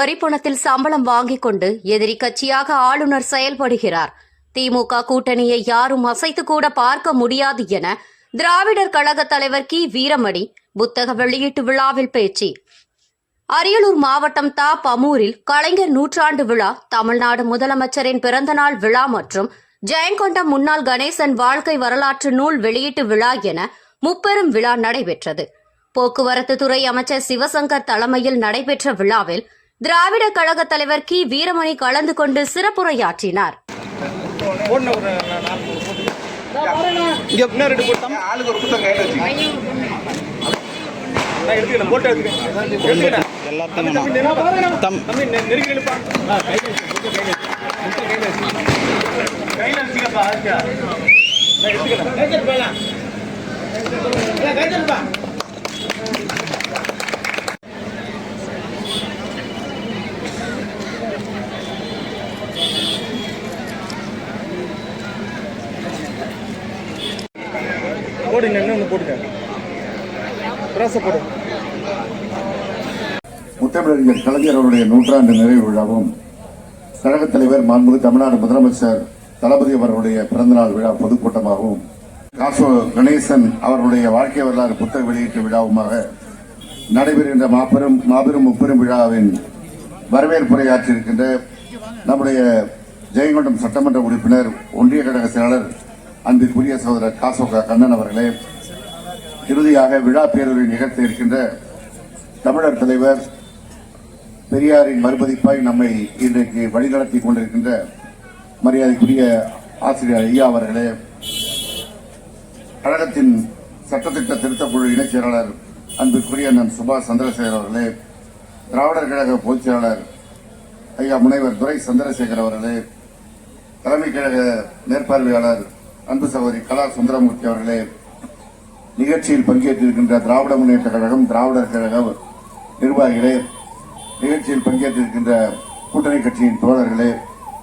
வரி பணத்தில் சம்பளம் வாங்கிக் கொண்டு எதிரி கட்சியாக ஆளுநர் செயல்படுகிறார். திமுக கூட்டணியை யாரும் அசைத்து கூட பார்க்க முடியாது என திராவிடர் கழக தலைவர் கி. வீரமணி புத்தக வெளியீட்டு விழாவில் பேச்சு. அரியலூர் மாவட்டம் தா பமூரில் கலைஞர் நூற்றாண்டு விழா தமிழ்நாடு முதலமைச்சரின் பிறந்தநாள் விழா மற்றும் ஜெயங்கொண்டம் முன்னாள் கணேசன் வாழ்க்கை வரலாற்று நூல் வெளியீட்டு விழா என முப்பெரும் விழா நடைபெற்றது. போக்குவரத்து துறை அமைச்சர் சிவசங்கர் தலைமையில் நடைபெற்ற விழாவில் திராவிட கழக தலைவர் கி. வீரமணி கலந்து கொண்டு சிறப்புரையாற்றினார். போடணும் போடுங்க இன்னும் ஒன்று போட்டுட்டேன் போடுங்க முத்தமிழறிஞர் கலைஞர் அவருடைய நூற்றாண்டு நிறைவு விழாவும் கழகத் தலைவர் மாண்புமிகு தமிழ்நாடு முதலமைச்சர் தளபதி அவர்களுடைய பிறந்தநாள் விழா பொதுக்கூட்டமாகவும் காசோ கணேசன் அவர்களுடைய வாழ்க்கை வரலாறு புத்தக வெளியீட்டு விழாவுமாக நடைபெறுகின்ற மாபெரும் மாபெரும் முப்பெரும் விழாவின் வரவேற்புரையாற்றியிருக்கின்ற நம்முடைய ஜெயங்கொண்டம் சட்டமன்ற உறுப்பினர் ஒன்றிய கழக செயலாளர் அன்பிற்குரிய சகோதரர் காசோகா கண்ணன் அவர்களே இறுதியாக விழா பேருரை நிகழ்த்த இருக்கின்ற தமிழர் தலைவர் பெரியாரின் மறுபதிப்பாய் நம்மை இன்றைக்கு வழிநடத்தி கொண்டிருக்கின்ற மரியாதைக்குரிய ஆசிரியர் ஐயா அவர்களே கழகத்தின் சட்டத்திட்ட திருத்தக்குழு இணைச் செயலாளர் அன்பிற்குரிய அண்ணன் சுபாஷ் சந்திரசேகர் அவர்களே திராவிடர் கழக பொதுச் செயலாளர் ஐயா முனைவர் துரை சந்திரசேகர் அவர்களே தலைமை கழக மேற்பார்வையாளர் அன்பு சகோதரி கலா சுந்தரமூர்த்தி அவர்களே நிகழ்ச்சியில் பங்கேற்றிருக்கின்ற திராவிட முன்னேற்ற கழகம் திராவிடர் கழக நிர்வாகிகளே நிகழ்ச்சியில் பங்கேற்றிருக்கின்ற கூட்டணி கட்சியின் தோழர்களே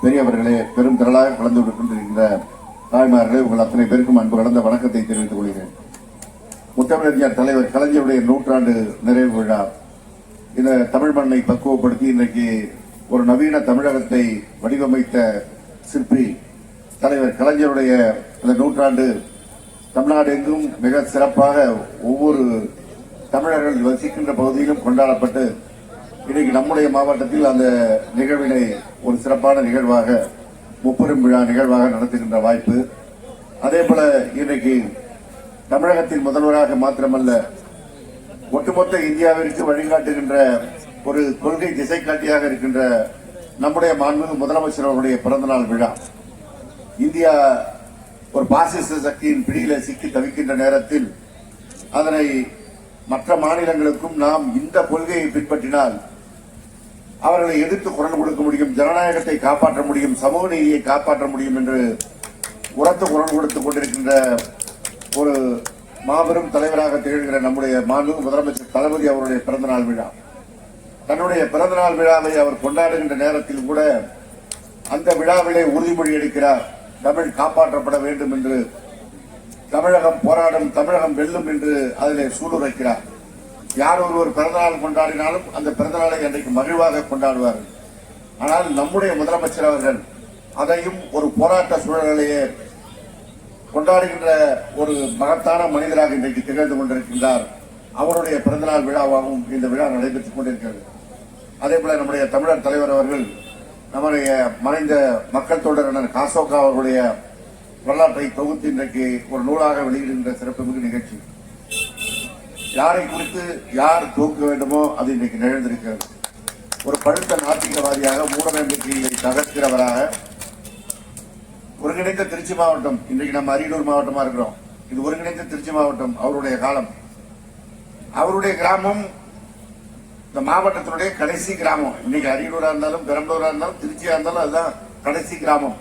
பெரியவர்களே பெரும் திரளாக கலந்து கொண்டிருக்கின்ற தாய்மார்களே உங்கள் அத்தனை பேருக்கும் அன்பு கலந்த வணக்கத்தை தெரிவித்துக் கொள்கிறேன். முத்தமிழறிஞர் தலைவர் கலைஞருடைய நூற்றாண்டு நிறைவு விழா. இந்த தமிழ் மண்ணை பக்குவப்படுத்தி இன்றைக்கு ஒரு நவீன தமிழகத்தை வடிவமைத்த சிற்பி தலைவர் கலைஞருடைய இந்த நூற்றாண்டு தமிழ்நாடு எங்கும் மிக சிறப்பாக ஒவ்வொரு தமிழர்கள் வசிக்கின்ற பகுதியிலும் கொண்டாடப்பட்டு இன்னைக்கு நம்முடைய மாவட்டத்தில் அந்த நிகழ்வினை ஒரு சிறப்பான நிகழ்வாக முப்பெரும் விழா நிகழ்வாக நடத்துகின்ற வாய்ப்பு. அதே போல இன்றைக்கு தமிழகத்தின் முதல்வராக மாத்திரமல்ல ஒட்டுமொத்த இந்தியாவிற்கு வழிகாட்டுகின்ற ஒரு கொள்கை திசைக்காட்டியாக இருக்கின்ற நம்முடைய மாண்புமிகு முதலமைச்சர் அவருடைய பிறந்தநாள் விழா. இந்தியா ஒரு பாசிச சக்தியின் பிடியில சிக்கி தவிக்கின்ற நேரத்தில் அதனை மற்ற மாநிலங்களுக்கும் நாம் இந்த கொள்கையை பின்பற்றினால் அவர்களை எதிர்த்து குரல் கொடுக்க முடியும் ஜனநாயகத்தை காப்பாற்ற முடியும் சமூக நீதியை காப்பாற்ற முடியும் என்று உரத்து குரல் கொடுத்துக் கொண்டிருக்கின்ற ஒரு மாபெரும் தலைவராக திகழ்கிற நம்முடைய மாண்பு முதலமைச்சர் தளபதி அவருடைய பிறந்தநாள் விழா. தன்னுடைய பிறந்தநாள் விழாவை அவர் கொண்டாடுகின்ற நேரத்தில் கூட அந்த விழாவிலே உறுதிமொழி எடுக்கிறார். தமிழ் காப்பாற்றப்பட வேண்டும் என்று தமிழகம் போராடும் தமிழகம் வெல்லும் என்று அதிலே சூளுரைக்கிறார். யார் ஒருவர் பிறந்தநாள் கொண்டாடினாலும் அந்த பிறந்தநாளை அன்றைக்கு மகிழ்வாக கொண்டாடுவார்கள் ஆனால் நம்முடைய முதலமைச்சர் அவர்கள் அதையும் ஒரு போராட்ட சூழலிலேயே கொண்டாடுகின்ற ஒரு மகத்தான மனிதராக இன்றைக்கு திகழ்ந்து கொண்டிருக்கின்றார். அவருடைய பிறந்தநாள் விழாவாகவும் இந்த விழா நடைபெற்றுக் கொண்டிருக்கிறது. அதே போல நம்முடைய தமிழர் தலைவர் அவர்கள் நம்முடைய மறைந்த மக்கள் தொடர் காசோகா அவர்களுடைய வரலாற்றை தொகுத்து இன்றைக்கு ஒரு நூலாக வெளியிடுகின்ற சிறப்புமிகு நிகழ்ச்சி. யாரை குறித்து யார் தூக்க வேண்டுமோ அது இன்றைக்கு நிகழ்ந்திருக்கிறது. ஒரு பழுத்த நாத்திகவாதியாக மூடநம்பிக்கையை தகர்க்கிறவராக ஒருங்கிணைந்த திருச்சி மாவட்டம் இன்றைக்கு நம்ம அரியலூர் மாவட்டமா இருக்கிறோம். இது ஒருங்கிணைந்த திருச்சி மாவட்டம் அவருடைய காலம். அவருடைய கிராமம் இந்த மாவட்டத்தினுடைய கடைசி கிராமம். இன்னைக்கு அரியலூரா இருந்தாலும் பெரம்பலூரா இருந்தாலும் திருச்சியா இருந்தாலும் அதுதான் கடைசி கிராமம்.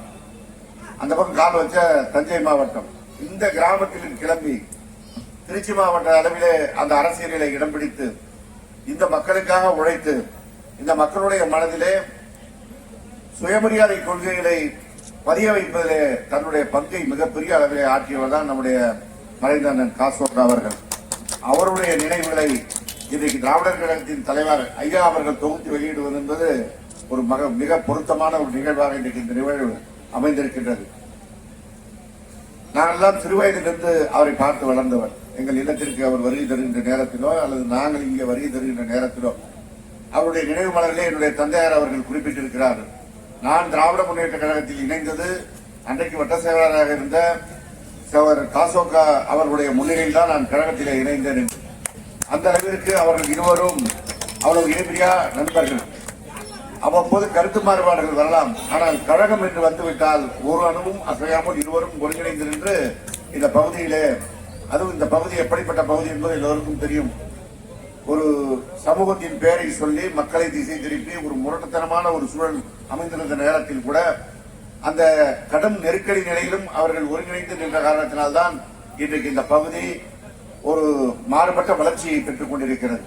அந்த பக்கம் கால் வச்ச தஞ்சை மாவட்டம். இந்த கிராமத்தில் கிளம்பி திருச்சி மாவட்ட அளவிலே அந்த அரசியலில் இடம் பிடித்து இந்த மக்களுக்காக உழைத்து இந்த மக்களுடைய மனதிலே சுயமரியாதை கொள்கைகளை பதிய வைப்பதிலே தன்னுடைய பங்கை மிகப்பெரிய அளவிலே ஆற்றியவர் தான் நம்முடைய மறைந்த அண்ணன் காசோகா அவர்கள். அவருடைய நினைவுகளை இன்றைக்கு திராவிடர் கழகத்தின் தலைவர் ஐயா அவர்கள் தொகுத்து வெளியிடுவது என்பது ஒரு மக மிக பொருத்தமான ஒரு நிகழ்வாக இன்றைக்கு இந்த நிகழ்வு அமைந்திருக்கின்றது. நாங்கள்லாம் சிறுவயதிலிருந்து அவரை பார்த்து வளர்ந்தவர். எங்கள் இல்லத்திற்கு அவர் வருகை தருகின்ற நேரத்திலோ அல்லது நாங்கள் இங்கே வருகை தருகின்ற நேரத்திலோ அவருடைய நினைவு மலர்களே என்னுடைய தந்தையார் அவர்கள் குறிப்பிட்டிருக்கிறார். நான் திராவிட முன்னேற்ற கழகத்தில் இணைந்தது அன்றைக்கு வட்ட செயலாளராக இருந்த சவர் காசோகா அவர்களுடைய முன்னிலையில் தான் நான் கழகத்திலே இணைந்தேன். என்று. அந்த அளவிற்கு அவர்கள் இருவரும் அவ்வளவு இணைப்பிரியா நண்பர்கள். அவ்வப்போது கருத்து மாறுபாடுகள் வரலாம். ஆனால் கழகம் என்று வந்துவிட்டால் ஒரு அணுவும் அசையாமல் இருவரும் ஒருங்கிணைந்து நின்று இந்த பகுதியிலே அதுவும் இந்த பகுதி எப்படிப்பட்ட பகுதி என்பது எல்லோருக்கும் தெரியும். ஒரு சமூகத்தின் பெயரை சொல்லி மக்களை திசை திருப்பி ஒரு முரட்டுத்தனமான ஒரு சூழல் அமைந்திருந்த நேரத்தில் கூட அந்த கடும் நெருக்கடி நிலையிலும் அவர்கள் ஒருங்கிணைந்து நின்ற காரணத்தினால்தான் இன்றைக்கு இந்த பகுதி ஒரு மாறுபட்ட வளர்ச்சியை பெற்றுக் கொண்டிருக்கிறது.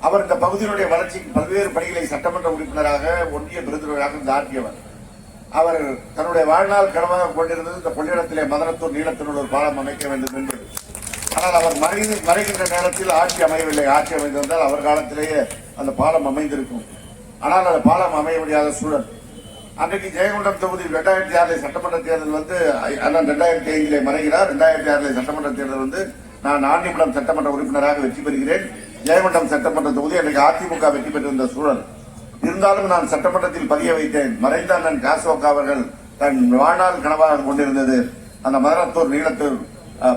அவர் இந்த பகுதியினுடைய வளர்ச்சிக்கு பல்வேறு பணிகளை சட்டமன்ற உறுப்பினராக ஒன்றிய விருந்தினராக இருந்து ஆற்றியவர் அவர் தன்னுடைய வாழ்நாள் கனவாக கொண்டிருந்தது இந்த கொள்ளிடத்திலே மதனத்தூர் நீளத்தினுடைய ஒரு பாலம் அமைக்க வேண்டும் என்பது ஆனால் அவர் மறைந்து மறைகின்ற நேரத்தில் ஆட்சி அமையவில்லை. ஆட்சி அமைந்திருந்தால் அவர் காலத்திலேயே அந்த பாலம் அமைந்திருக்கும். ஆனால் அந்த பாலம் அமைய முடியாத சூழல். அன்றைக்கு ஜெயங்கொண்டம் தொகுதி ரெண்டாயிரத்தி ஆறில் சட்டமன்ற தேர்தல் வந்து ஐ- அண்ணன் ரெண்டாயிரத்தி ஐந்திலே மறைகிறார். ரெண்டாயிரத்தி ஆறில் சட்டமன்ற தேர்தல் வந்து நான் ஆண்டிபுரம் சட்டமன்ற உறுப்பினராக வெற்றி பெறுகிறேன். ஜெயமண்டம் சட்டமன்ற தொகுதி அன்றைக்கு அதிமுக வெற்றி பெற்றிருந்த சூழல். இருந்தாலும் நான் சட்டமன்றத்தில் பதிய வைத்தேன். மறைந்த அண்ணன் காசோக்கா அவர்கள் தன் வாழ்நாள் கனவாக கொண்டிருந்தது. அந்த மதனத்தூர் நீளத்தூர்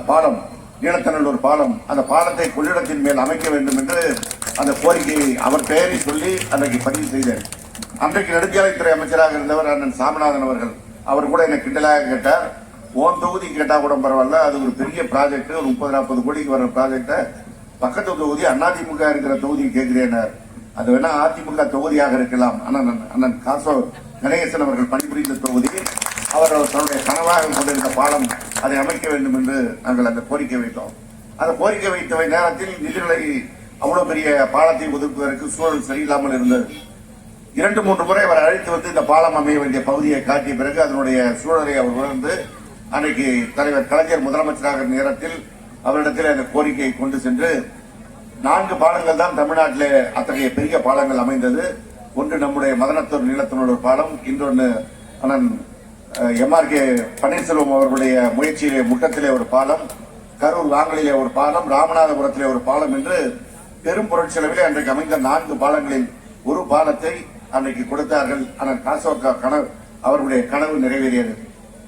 பாலம் நீளத்தநல்லூர் பாலம் அந்த பாலத்தை கொள்ளிடத்தின் மேல் அமைக்க வேண்டும் என்று அந்த கோரிக்கையை அவர் பெயரை சொல்லி அன்றைக்கு பதிவு செய்தேன். அன்றைக்கு நெடுஞ்சாலைத்துறை அமைச்சராக இருந்தவர் அண்ணன் சாமிநாதன் அவர்கள். அவர் கூட என்னை கிண்டலாக கேட்டார். ஓன் தொகுதி கேட்டா கூட பரவாயில்ல. அது ஒரு பெரிய ப்ராஜெக்ட் ஒரு முப்பது நாற்பது கோடிக்கு வர ப்ராஜெக்ட பக்கத்து தொகுதி அதிமுக இருக்கிற தொகுதி கேட்கிறேனார் அது வேணா அதிமுக தொகுதியாக இருக்கலாம். ஆனால் அண்ணன் காசோ கணேசன் அவர்கள் பணிபுரிந்த தொகுதி. அவர் தன்னுடைய கனவாக கொண்டிருந்த பாலம் அதை அமைக்க வேண்டும் என்று நாங்கள் அந்த கோரிக்கை வைத்தோம். அந்த கோரிக்கை வைத்த நேரத்தில் நிதிநிலை அவ்வளவு பெரிய பாலத்தை ஒதுக்குவதற்கு சூழல் சரியில்லாமல் இருந்தது. இரண்டு மூன்று முறை அவர் அழைத்து வந்து இந்த பாலம் அமைய வேண்டிய பகுதியை காட்டிய பிறகு அதனுடைய சூழலை அவர் உணர்ந்து அன்றைக்கு தலைவர் கலைஞர் முதலமைச்சராக நேரத்தில் அவரிடத்தில் அந்த கோரிக்கையை கொண்டு சென்று நான்கு பாலங்கள் தான் தமிழ்நாட்டிலே அத்தகைய பெரிய பாலங்கள் அமைந்தது. ஒன்று நம்முடைய மதனத்தூர் நீளத்தினோட பாலம் இன்னொன்று அண்ணன் எம்ஆர்கே பன்னீர்செல்வம் அவர்களுடைய முயற்சியிலே முட்டத்திலே ஒரு பாலம் கரூர் வாங்கலிலே ஒரு பாலம் ராமநாதபுரத்திலே ஒரு பாலம் என்று பெரும் பொருட்செலவிலே அன்றைக்கு அமைந்த நான்கு பாலங்களில் ஒரு பாலத்தை அன்றைக்கு கொடுத்தார்கள். அண்ணன் காசோக்கா கனவு அவருடைய கனவு நிறைவேறியது.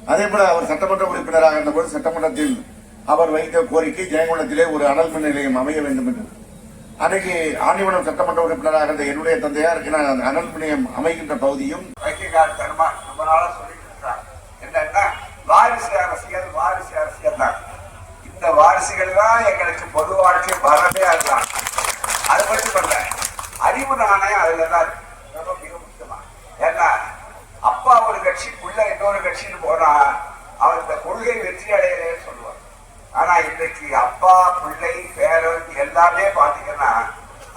அதே போல அவர் சட்டமன்ற உறுப்பினராக இருந்தபோது சட்டமன்றத்தில் அவர் வைத்த கோரிக்கை ஜெயங்கொண்டத்திலே ஒரு அனல் மின் நிலையம் அமைய வேண்டும் என்று. அன்னைக்கு ஆண்டிவனம் சட்டமன்ற உறுப்பினராக இருந்த என்னுடைய தந்தையார் நான் அந்த அனல் மின் நிலையம் அமைகின்ற பகுதியும் வைக்கக்காரத்தனமா ரொம்ப நாளா சொல்லிட்டு இருக்கிறாங்க என்னன்னா வாரிசு அரசியல் வாரிசு அரசியல் தான். இந்த வாரிசுகள் தான் எங்களுக்கு பொது வாழ்க்கை வரவே அதுதான். அது மட்டும் சொல்ல அறிவு நாணயம் அதுல தான் இருக்கு. ரொம்ப மிக முக்கியமா ஏன்னா அப்பா ஒரு கட்சி புள்ள இன்னொரு கட்சின்னு போனா அவர் இந்த கொள்கை வெற்றி அடையலன்னு சொல்லுவார் ஆனா இன்னைக்கு அப்பா பிள்ளை பேரன் எல்லாமே பாத்தீங்கன்னா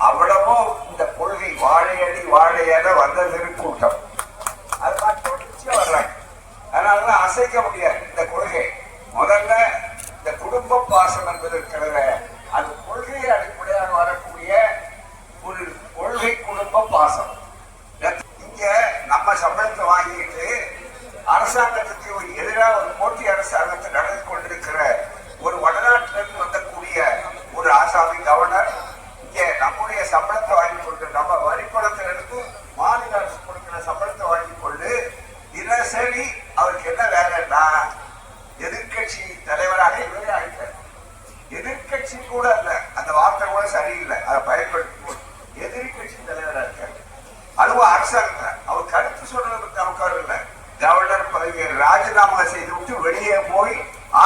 அவ்வளவும் இந்த கொள்கை வாழையடி வாழையட வந்ததற்கு கூட்டம். அதெல்லாம் தொடர்ச்சியா வர்றாங்க. அதனாலதான் அசைக்க முடியாது இந்த கொள்கை. முதல்ல இந்த குடும்ப பாசம் என்பது இருக்கிறத அது கொள்கையை அடிப்படையாக வரக்கூடிய ஒரு கொள்கை குடும்ப பாசம். இங்க நம்ம சம்பளத்தை வாங்கிட்டு அரசாங்கத்துக்கு ஒரு எதிராக ஒரு போட்டி அரசாங்கத்தை நடந்து கொண்டிருக்கிற ஒரு வடநாட்டிலிருந்து வந்தக்கூடிய ஒரு ஆசாமி கவர்னர் இங்க நம்முடைய சம்பளத்தை வாங்கி கொண்டு நம்ம வரிப்பணத்தை எடுத்து மாநில அரசு கொடுக்கிற சம்பளத்தை வாங்கி கொண்டு தினசரி அவருக்கு என்ன வேலைன்னா எதிர்க்கட்சி தலைவராக இவரே ஆகிட்டார் எதிர்க்கட்சி கூட இல்ல அந்த வார்த்தை கூட சரியில்லை அதை பயன்படுத்தி எதிர்க்கட்சி தலைவரா இருக்காரு அதுவும் அரசாங்கம் அவர் கருத்து சொல்றதுக்கு அவக்காரம் இல்லை கவர்னர் பதவியை ராஜினாமா செய்து விட்டு வெளியே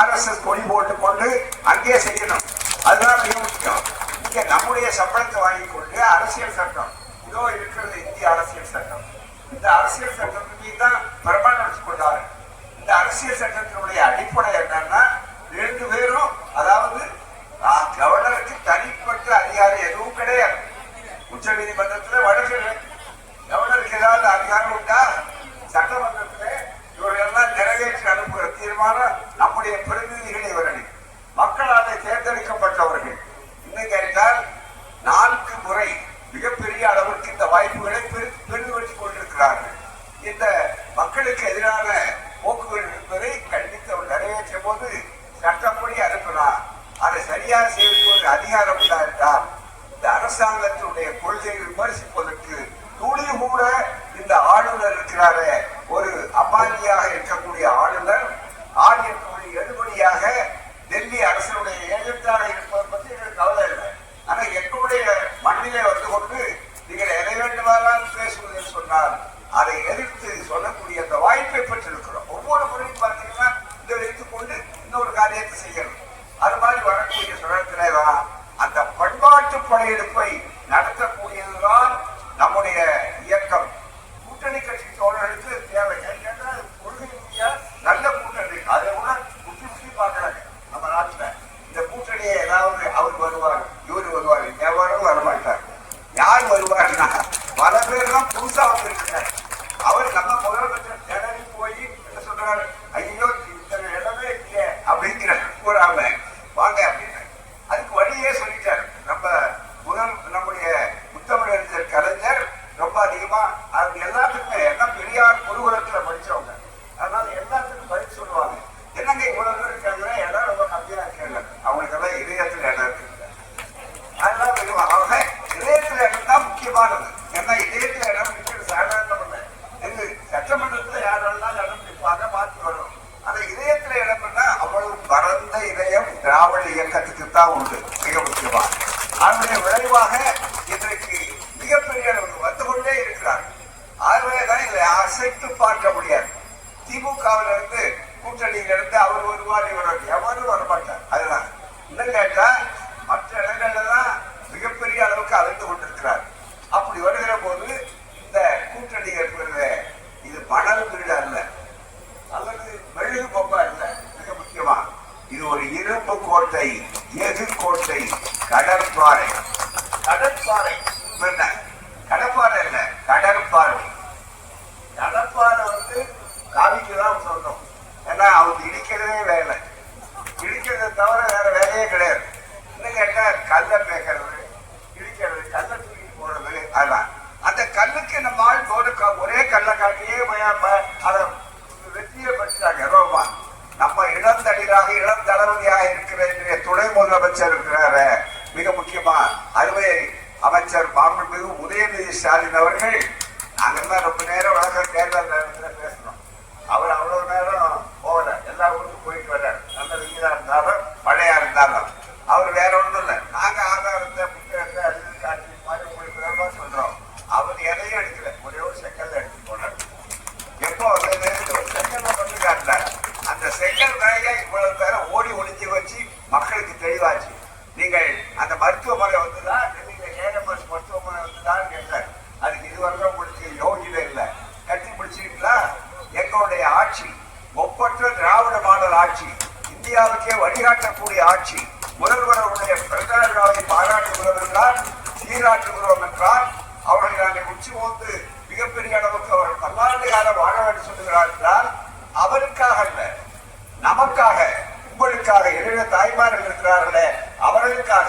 ஆர்எஸ்எஸ் கொடி போட்டு கொண்டு அங்கே செய்யணும். அதுதான் மிக முக்கியம். இங்க நம்முடைய சம்பளத்தை வாங்கி கொண்டு அரசியல் சட்டம். இதோ இருக்கிறது இந்திய அரசியல் சட்டம். இந்த அரசியல் சட்டத்தின் தான் பெர்மனன்ஸ் கொண்டாரு இந்த அரசியல் சட்டத்தினுடைய அடிப்படை என்னன்னா ரெண்டு பேரும் அதாவது கவர்னருக்கு தனிப்பட்ட அதிகாரம் எதுவும் கிடையாது. உச்ச நீதிமன்ற மக்களுடைய பிரதிநிதிகள் இவர்கள். மக்களால் தேர்ந்தெடுக்கப்பட்டவர்கள். இன்னும் கேட்டால் நான்கு முறை மிகப்பெரிய அளவிற்கு இந்த வாய்ப்புகளை பெருந்துபடுத்திக் கொண்டிருக்கிறார்கள். இந்த மக்களுக்கு எதிரான போக்குகள் இருப்பதை கண்டித்து அவர் நிறைவேற்றும் போது சட்டப்படி அனுப்பினார் அதை சரியாக செய்வதற்கு ஒரு அதிகாரம் இல்லாவிட்டால் இந்த அரசாங்கத்தினுடைய கொள்கையை விமர்சிப்பதற்கு துளி கூட இந்த ஆளுநர் இருக்கிறாரே. ஒரு அபானியாக இருக்கக்கூடிய ஆளுநர் டெல்லி அரசனுடைய ஏஜென்டாக இருப்பதை பற்றி எங்களுக்கு கவலை இல்லை. ஆனா எங்களுடைய மண்ணிலே வந்து கொண்டு நீங்கள் எதை வேண்டுமானாலும் பேசுவதை சொன்னால் அதை எதிர்த்து சொல்லக்கூடிய அந்த வாய்ப்பை பெற்றிருக்கிறோம். ஒவ்வொரு முறையும் பார்த்தீங்கன்னா இதை வைத்துக் கொண்டு இன்னொரு காரியத்தை செய்யணும். அது மாதிரி வரக்கூடிய சுழத்திலே தான் அந்த பண்பாட்டு படையெடுப்பு உண்டு இடிக்கிறதை தவிர வேற வேலையே கிடையாது. இன்னும் கேட்டால் கல்லை மேய்க்கிறது இடிக்கிறது கல்லை தூக்கிட்டு போறது அதெல்லாம் அந்த கல்லுக்கு நம்ம ஆள் போடு ஒரே கல்லை காட்டியே அதை வெற்றியை பெற்றாங்க ரோமா நம்ம இளந்தடிராக இளம் தளபதியாக இருக்கிற இன்றைய துணை முதலமைச்சர் இருக்கிறாரு மிக முக்கியமா அறுவை அமைச்சர் மாண்புமிகு உதயநிதி ஸ்டாலின் அவர்கள். நாங்கள்லாம் ரொம்ப நேரம் வழக்கம் தேர்தல் ஆட்சி. முதல்வருடைய பிறந்த விழாவை பாராட்டுகிறோம் என்றால் சீராட்டுகிறோம் என்றால் அவர்கள் நாங்கள் உச்சி போந்து மிகப்பெரிய அளவுக்கு அவர் பல்லாண்டு காலம் வாழ வேண்டும் சொல்லுகிறார் என்றால் அவருக்காக அல்ல நமக்காக உங்களுக்காக இளைய தாய்மார்கள் இருக்கிறார்களே அவர்களுக்காக